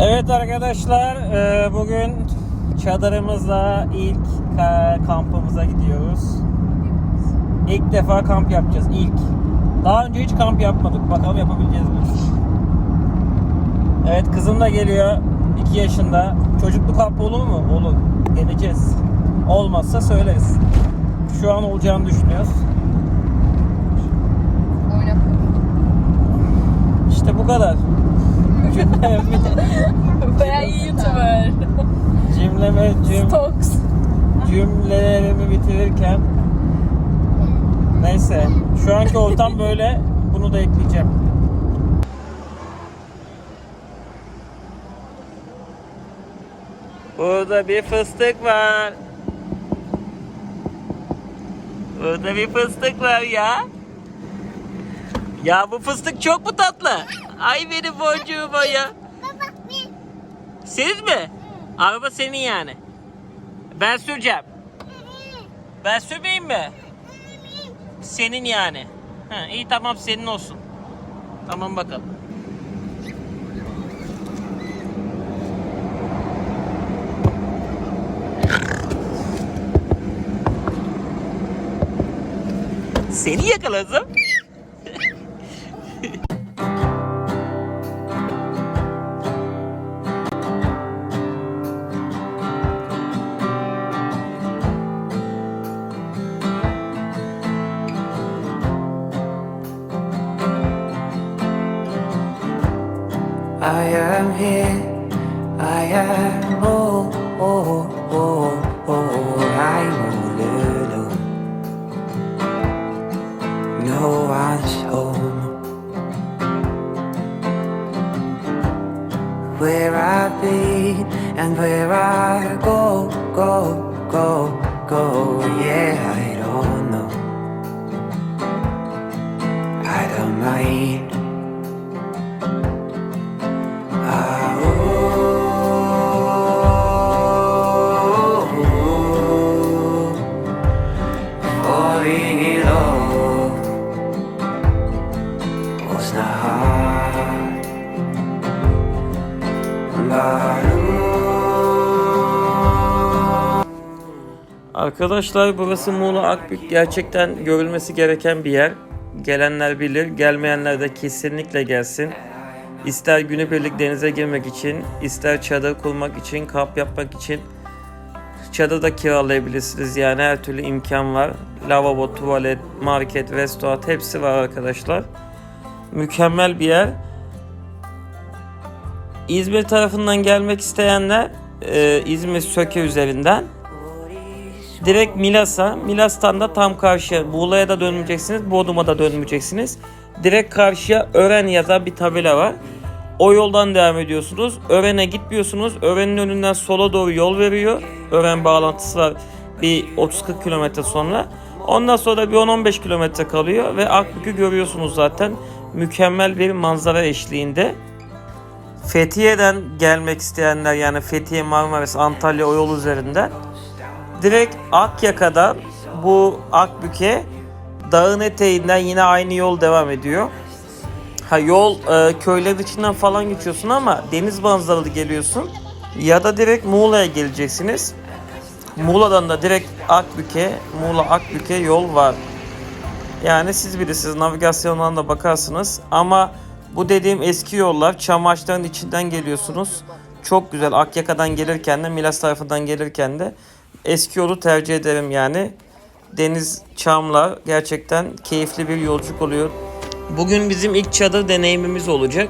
Evet arkadaşlar e, bugün çadırımızla ilk ka- kampımıza gidiyoruz. İlk defa kamp yapacağız ilk. Daha önce hiç kamp yapmadık. Bakalım yapabileceğiz mi? Evet kızım da geliyor. 2 yaşında. Çocuklu kamp olur mu? Olur. Deneyeceğiz. Olmazsa söyleriz. Şu an olacağını düşünüyoruz. İşte bu kadar. Bayağı iyi YouTuber. Cümleme cüm, Stokes. cümlelerimi bitirirken neyse şu anki ortam böyle bunu da ekleyeceğim. Burada bir fıstık var. Burada bir fıstık var ya. Ya bu fıstık çok mu tatlı? Ay benim boncuğuma ya. Siz mi? Araba senin yani. Ben süreceğim. Ben sürmeyeyim mi? Senin yani. Ha, iyi tamam senin olsun. Tamam bakalım. Seni yakaladım. Here, I am all, all, all, all I'm alone. No one's home. Where I've been and where I go, go, go, go, yeah, I don't know. I don't mind. Arkadaşlar burası Muğla Akbük gerçekten görülmesi gereken bir yer. Gelenler bilir, gelmeyenler de kesinlikle gelsin. İster günübirlik denize girmek için, ister çadır kurmak için, kamp yapmak için çadır da kiralayabilirsiniz. Yani her türlü imkan var. Lavabo, tuvalet, market, restoran hepsi var arkadaşlar. Mükemmel bir yer. İzmir tarafından gelmek isteyenler e, İzmir Söke üzerinden Direkt Milas'a, Milas'tan da tam karşıya Muğla'ya da dönmeyeceksiniz, Bodrum'a da dönmeyeceksiniz. Direkt karşıya Ören yazan bir tabela var. O yoldan devam ediyorsunuz. Ören'e gitmiyorsunuz. Ören'in önünden sola doğru yol veriyor. Ören bağlantısı var bir 30-40 kilometre sonra. Ondan sonra bir 10-15 kilometre kalıyor ve Akbük'ü görüyorsunuz zaten. Mükemmel bir manzara eşliğinde. Fethiye'den gelmek isteyenler yani Fethiye, Marmaris, Antalya o yol üzerinden direkt Akyaka'dan bu Akbük'e dağın eteğinden yine aynı yol devam ediyor. Ha yol e, köyler içinden falan geçiyorsun ama deniz manzaralı geliyorsun. Ya da direkt Muğla'ya geleceksiniz. Muğla'dan da direkt Akbük'e, Muğla Akbük'e yol var. Yani siz bilirsiniz navigasyondan da bakarsınız. Ama bu dediğim eski yollar Çamaş'ların içinden geliyorsunuz. Çok güzel Akyaka'dan gelirken de Milas tarafından gelirken de eski yolu tercih ederim yani. Deniz, çamlar gerçekten keyifli bir yolculuk oluyor. Bugün bizim ilk çadır deneyimimiz olacak.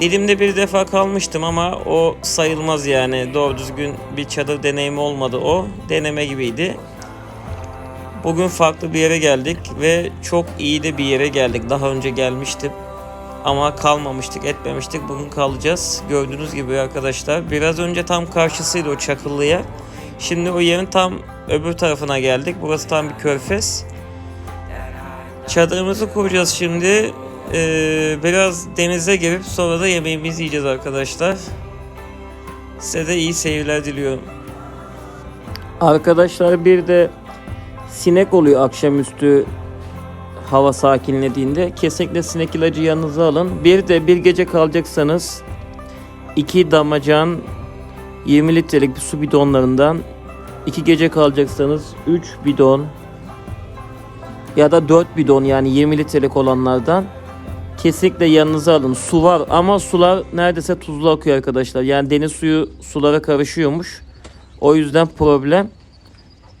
Dilimde bir defa kalmıştım ama o sayılmaz yani. Doğru düzgün bir çadır deneyimi olmadı o. Deneme gibiydi. Bugün farklı bir yere geldik ve çok iyi de bir yere geldik. Daha önce gelmiştim ama kalmamıştık, etmemiştik. Bugün kalacağız. Gördüğünüz gibi arkadaşlar. Biraz önce tam karşısıydı o çakıllı yer. Şimdi o yerin tam öbür tarafına geldik. Burası tam bir körfez. Çadırımızı kuracağız şimdi. Ee, biraz denize girip sonra da yemeğimizi yiyeceğiz arkadaşlar. Size de iyi seyirler diliyorum. Arkadaşlar bir de sinek oluyor akşamüstü hava sakinlediğinde. Kesinlikle sinek ilacı yanınıza alın. Bir de bir gece kalacaksanız 2 damacan 20 litrelik su bidonlarından 2 gece kalacaksanız 3 bidon ya da 4 bidon yani 20 litrelik olanlardan kesinlikle yanınıza alın. Su var ama sular neredeyse tuzlu akıyor arkadaşlar. Yani deniz suyu sulara karışıyormuş. O yüzden problem.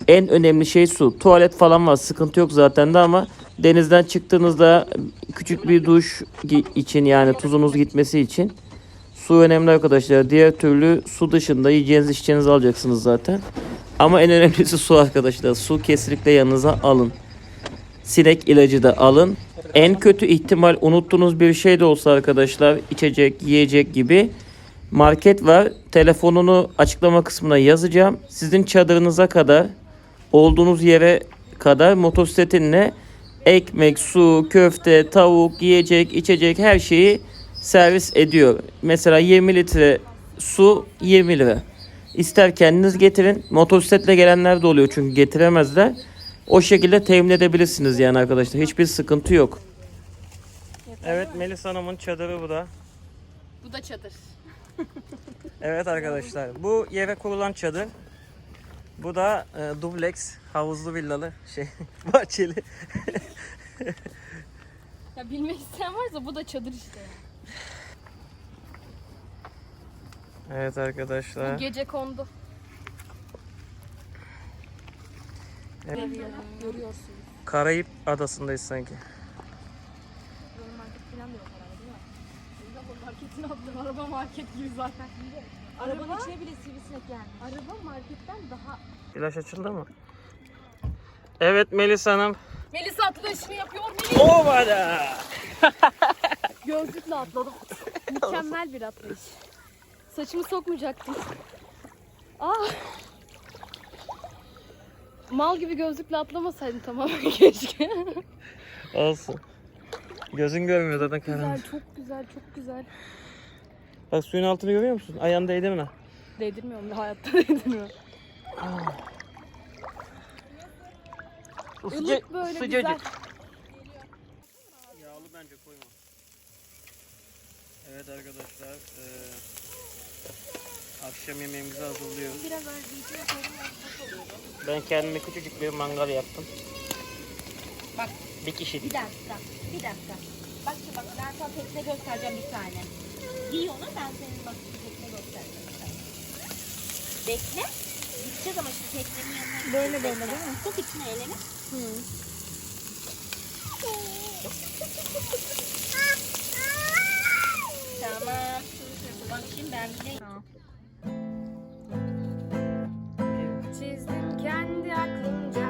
En önemli şey su. Tuvalet falan var. Sıkıntı yok zaten de ama denizden çıktığınızda küçük bir duş için yani tuzunuz gitmesi için su önemli arkadaşlar. Diğer türlü su dışında yiyeceğiniz içeceğinizi alacaksınız zaten. Ama en önemlisi su arkadaşlar. Su kesinlikle yanınıza alın. Sinek ilacı da alın. En kötü ihtimal unuttuğunuz bir şey de olsa arkadaşlar içecek, yiyecek gibi market var. Telefonunu açıklama kısmına yazacağım. Sizin çadırınıza kadar olduğunuz yere kadar motosikletinle ekmek, su, köfte, tavuk, yiyecek, içecek her şeyi servis ediyor. Mesela 20 litre su 20 lira. İster kendiniz getirin. Motosikletle gelenler de oluyor çünkü getiremezler. O şekilde temin edebilirsiniz yani arkadaşlar. Hiçbir sıkıntı yok. Evet Melis Hanım'ın çadırı bu da. Bu da çadır. Evet arkadaşlar bu yere kurulan çadır. Bu da e, dubleks havuzlu villalı şey bahçeli. Ya bilmek isteyen varsa bu da çadır işte. Evet arkadaşlar. Bu gece kondu. Evet. Görüyorsunuz. Karayip adasındayız sanki. Böyle market falan da yok herhalde değil mi? Araba marketin adı araba market gibi zaten. Arabanın içine bile sivrisinek gelmiş. Araba marketten daha... Flaş açıldı mı? Evet Melis Hanım. Melisa atlayışını yapıyor. Melis Ovada. gözlükle atladım. Mükemmel bir atlayış. Saçımı sokmayacaktım. Aa. Mal gibi gözlükle atlamasaydım tamamen keşke. Olsun. Gözün görmüyor zaten güzel, karanlık. çok güzel, çok güzel. Bak suyun altını görüyor musun? Ayağın değdi mi lan? Değdirmiyorum da hayatta değdirmiyorum. Ilık böyle güzel. Evet arkadaşlar. eee, akşam yemeğimizi hazırlıyoruz. Biraz önce Ben kendime küçücük bir mangal yaptım. Bak. Bir kişi. Bir dakika, bir dakika. Bak şimdi bak ben sana tekne göstereceğim bir tane. Giy onu ben senin bak tekne göstereceğim. bir tane. Bekle. Gideceğiz ama şimdi teknenin yanına. Böyle Bekle. böyle değil mi? Sok içine elini. Çizdim kendi aklımca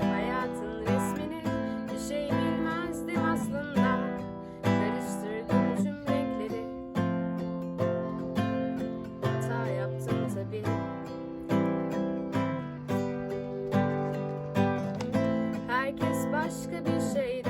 hayatın resmini bir şey bilmezdim aslında. Karıştırdım tüm renkleri. Hata yaptım tabii. Herkes başka bir şeyden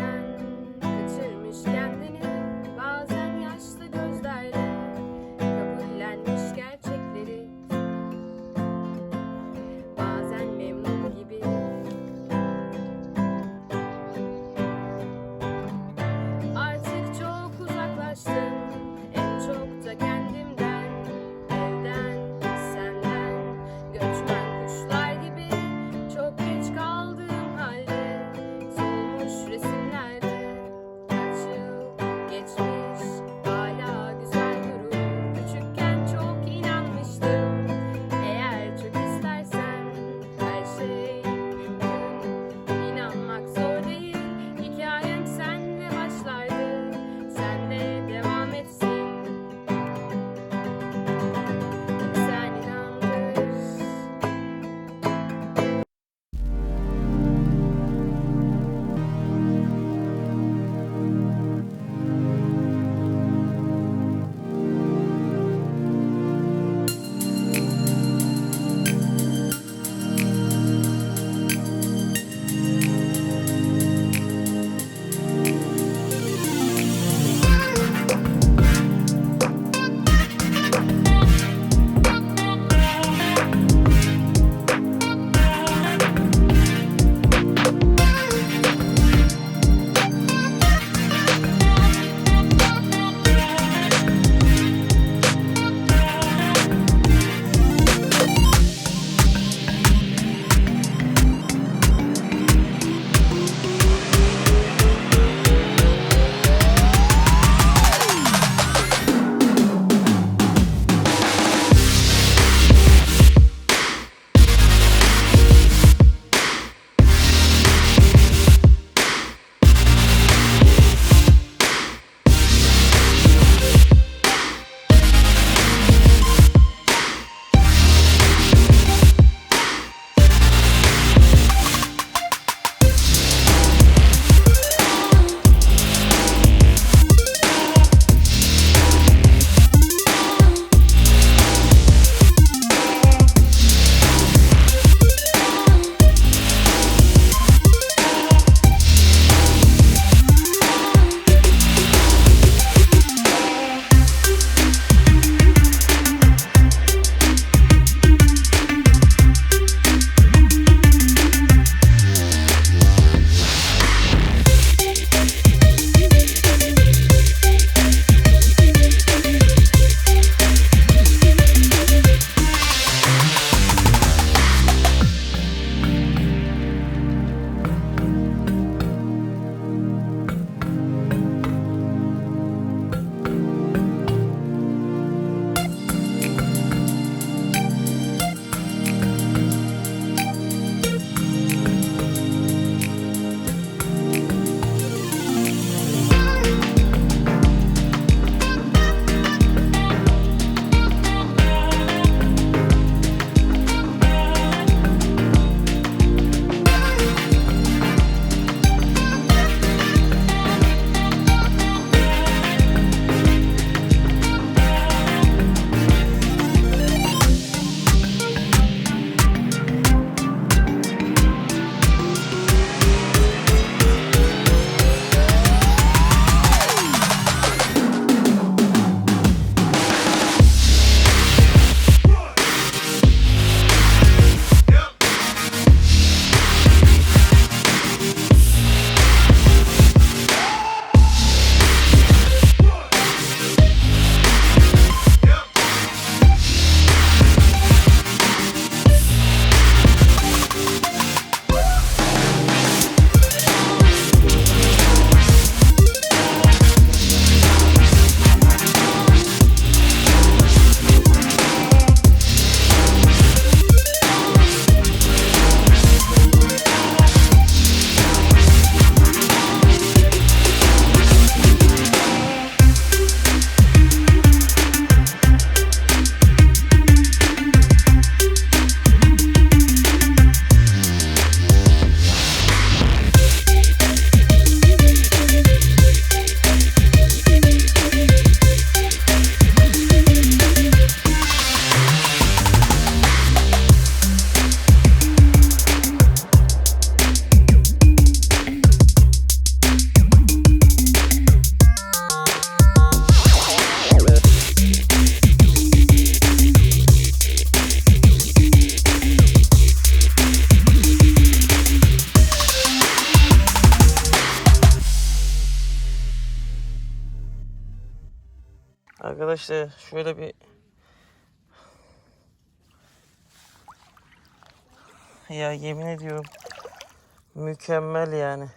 şöyle bir ya yemin ediyorum mükemmel yani.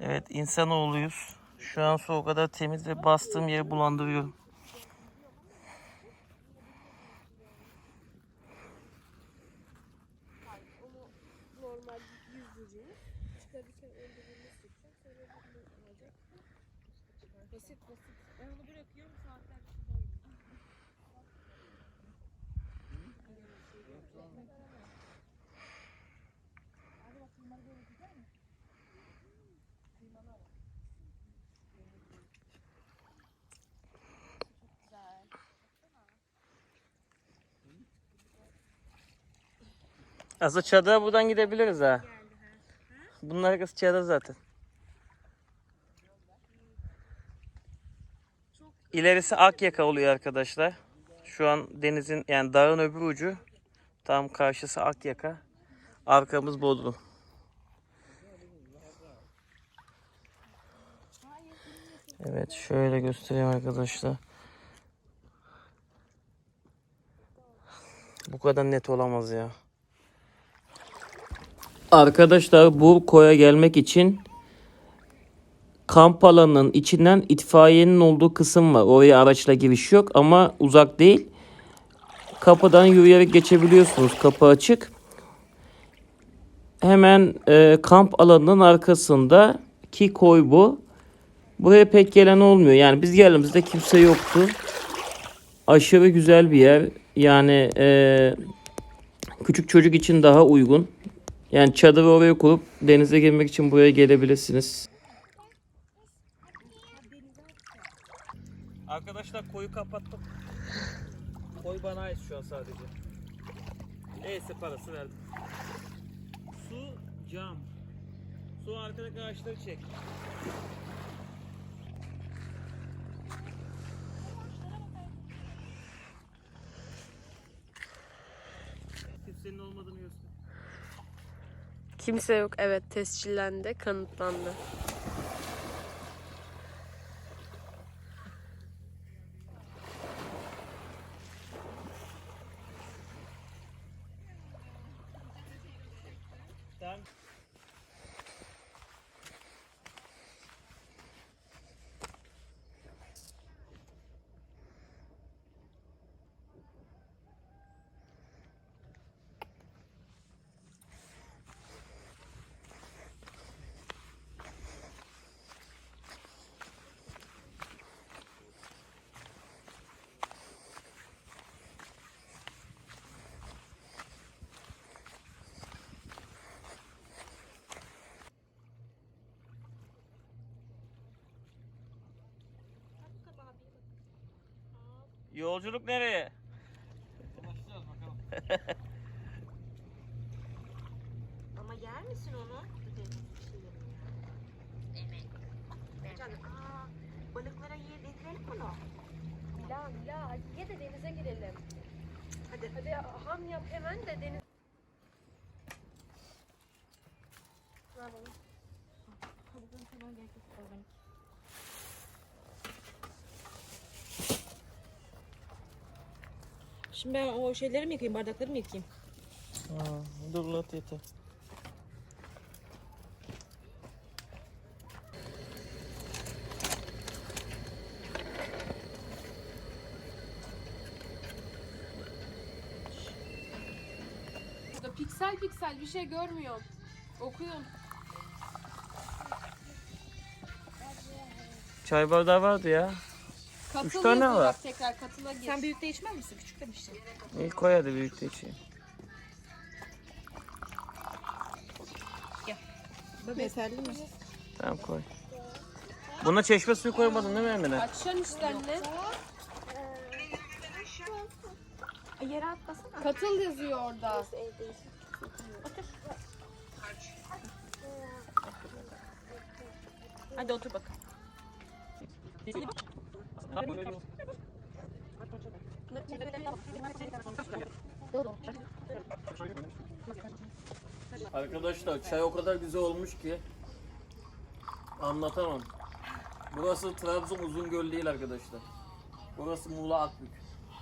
Evet insanoğluyuz. Şu an su o kadar temiz ve bastığım yeri bulandırıyorum. Normal yüz vücudu. Çıkarırken önce bunu sıkacağım. Sonra bunu olacak. Basit basit. Ben onu bırakıyorum saatler Aslında çadıra buradan gidebiliriz ha. Bunlar arkası çadır zaten. İlerisi Akyaka oluyor arkadaşlar. Şu an denizin yani dağın öbür ucu. Tam karşısı Akyaka. Arkamız Bodrum. Evet şöyle göstereyim arkadaşlar. Bu kadar net olamaz ya. Arkadaşlar bu koya gelmek için kamp alanının içinden itfaiyenin olduğu kısım var. Oraya araçla giriş yok ama uzak değil. Kapıdan yürüyerek geçebiliyorsunuz. Kapı açık. Hemen e, kamp alanının arkasında ki koy bu. Buraya pek gelen olmuyor. Yani biz geldiğimizde kimse yoktu. Aşırı güzel bir yer. Yani e, küçük çocuk için daha uygun. Yani çadırı oraya kurup denize girmek için buraya gelebilirsiniz. Arkadaşlar koyu kapattım. Koy bana ait şu an sadece. Neyse parası verdim. Su cam. Su arkadaki ağaçları çek. Kimsenin olmadığını göster. Kimse yok. Evet tescillendi, kanıtlandı. Tamam. Yolculuk nereye? Ama yer misin onu? Evet. Canım, aa, balıklara yer yedirelim bunu. Mila, Mila hadi ye de denize girelim. Hadi. Hadi ham yap hemen de deniz. Ne yapalım? Şimdi ben o şeyleri mi yıkayayım, bardakları mı yıkayayım? Aa, dur lat yeter. Burada piksel piksel bir şey görmüyorum. Okuyun. Çay bardağı vardı ya. Katıl tane yazıyor var. bak tekrar katıla gir. Sen büyükte içmez misin? Küçükte mi içeceksin? İyi koy hadi büyükte içeyim. Yeterli mi? Tamam koy. Buna çeşme suyu koymadın değil mi Emine? Açacaksın işte anne. Yere atlasana. Katıl yazıyor orada. Hadi otur bak. Arkadaşlar çay o kadar güzel olmuş ki anlatamam. Burası Trabzon Uzungöl değil arkadaşlar. Burası Muğla Akbük.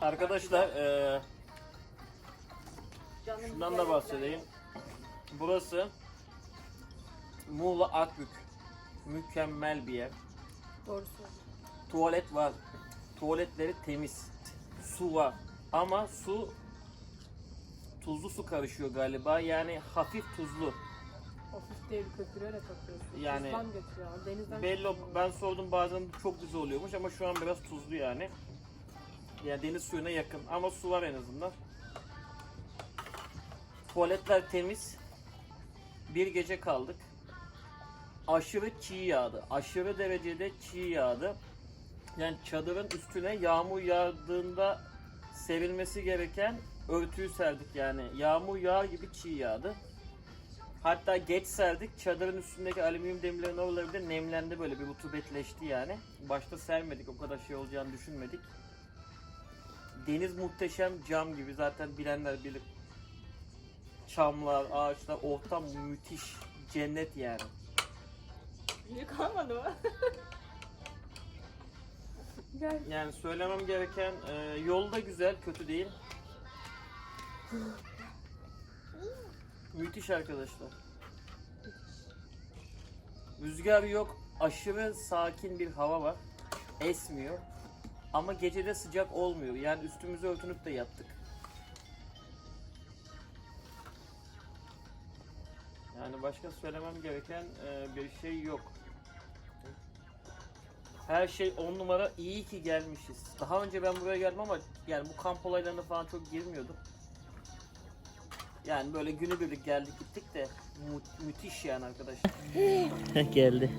Arkadaşlar eee şundan da bahsedeyim. Burası Muğla Akbük. Mükemmel bir yer. Doğru söylüyorsun. Tuvalet var. Tuvaletleri temiz. Su var. Ama su tuzlu su karışıyor galiba. Yani hafif tuzlu. Ofis değil köpürerek atıyorsun. Yani- Tuzdan götürüyor. Denizden Belli ben sordum bazen çok güzel oluyormuş ama şu an biraz tuzlu yani. Yani deniz suyuna yakın ama su var en azından. Tuvaletler temiz. Bir gece kaldık. Aşırı çiğ yağdı. Aşırı derecede çiğ yağdı. Yani çadırın üstüne yağmur yağdığında serilmesi gereken örtüyü serdik yani. Yağmur yağar gibi çiğ yağdı. Hatta geç serdik. Çadırın üstündeki alüminyum demirlerin oraları bir de nemlendi böyle bir rutubetleşti yani. Başta sermedik o kadar şey olacağını düşünmedik. Deniz muhteşem cam gibi zaten bilenler bilir. Çamlar, ağaçlar, ortam müthiş. Cennet yani. Niye kalmadı mı? Gel. Yani söylemem gereken e, yolda güzel, kötü değil. Müthiş arkadaşlar. Rüzgar yok, aşırı sakin bir hava var. Esmiyor. Ama gecede sıcak olmuyor. Yani üstümüzü örtünüp de yattık. Yani başka söylemem gereken e, bir şey yok. Her şey on numara iyi ki gelmişiz. Daha önce ben buraya geldim ama yani bu kamp olaylarına falan çok girmiyordum. Yani böyle günübirlik geldik gittik de mu- müthiş yani arkadaşlar. Geldi.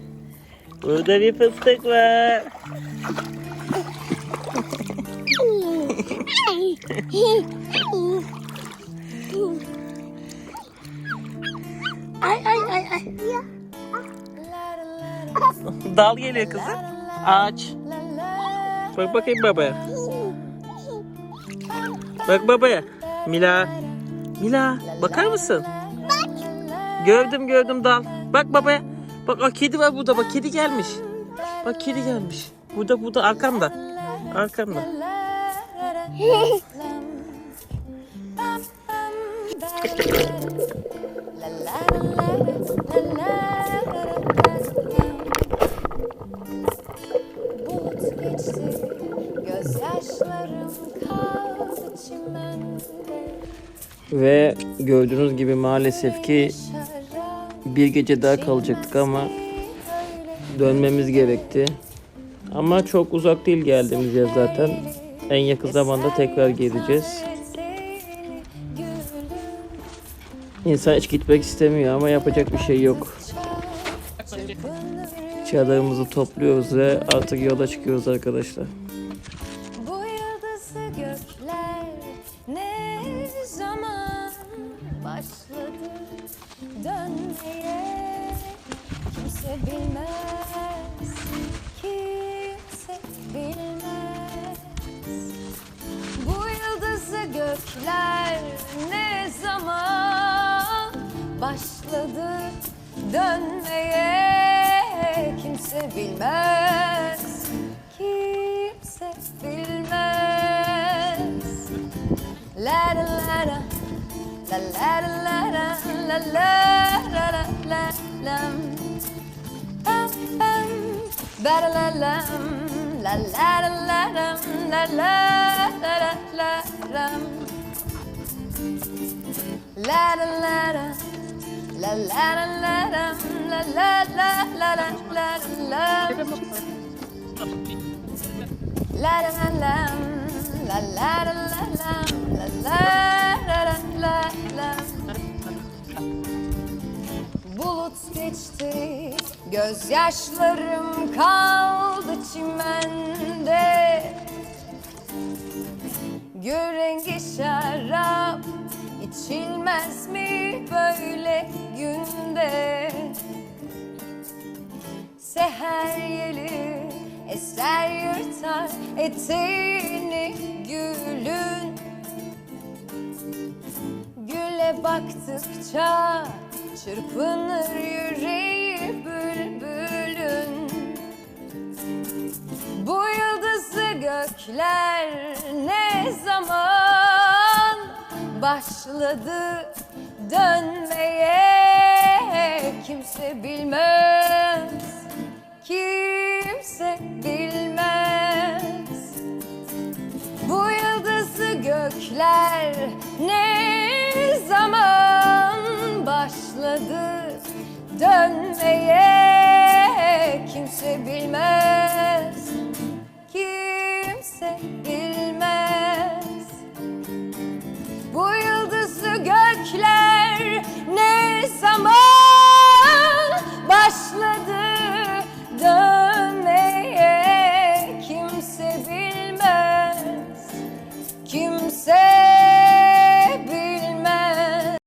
Burada bir fıstık var. Dal geliyor kızım. Ağaç. Bak bakayım babaya. Bak babaya. Mila. Mila bakar mısın? Gördüm gördüm dal. Bak babaya. Bak o kedi var burada bak kedi gelmiş. Bak kedi gelmiş. Burada burada arkamda. Arkamda. Ve gördüğünüz gibi maalesef ki bir gece daha kalacaktık ama dönmemiz gerekti. Ama çok uzak değil geldiğimiz yer zaten. En yakın zamanda tekrar geleceğiz. İnsan hiç gitmek istemiyor ama yapacak bir şey yok. Çadırımızı topluyoruz ve artık yola çıkıyoruz arkadaşlar. Bu yıldızlı gökler ne zaman başladı? Dönmeye kimse bilmez kimse bilmez. Bu yıldızlı gökler ne zaman başladı? Dönmeye kimse bilmez kimse bilmez la la la la la la la la la la la la la la bam bam ba la la la la la la la la la la la la la la la La la la la la la la la la la la la La la la la la la la la la la la la la Bulut geçti Gözyaşlarım kaldı çimende. Gül rengi şarap içilmez mi böyle günde? Seher yeli eser yırtar eteğini gülün Güle baktıkça çırpınır yüreği bülbülün Bu yıldızı gökler ne zaman başladı dönmeye. Kimse bilmez, kimse bilmez. Bu yıldızı gökler ne zaman başladı dönmeye? Kimse bilmez, kimse bilmez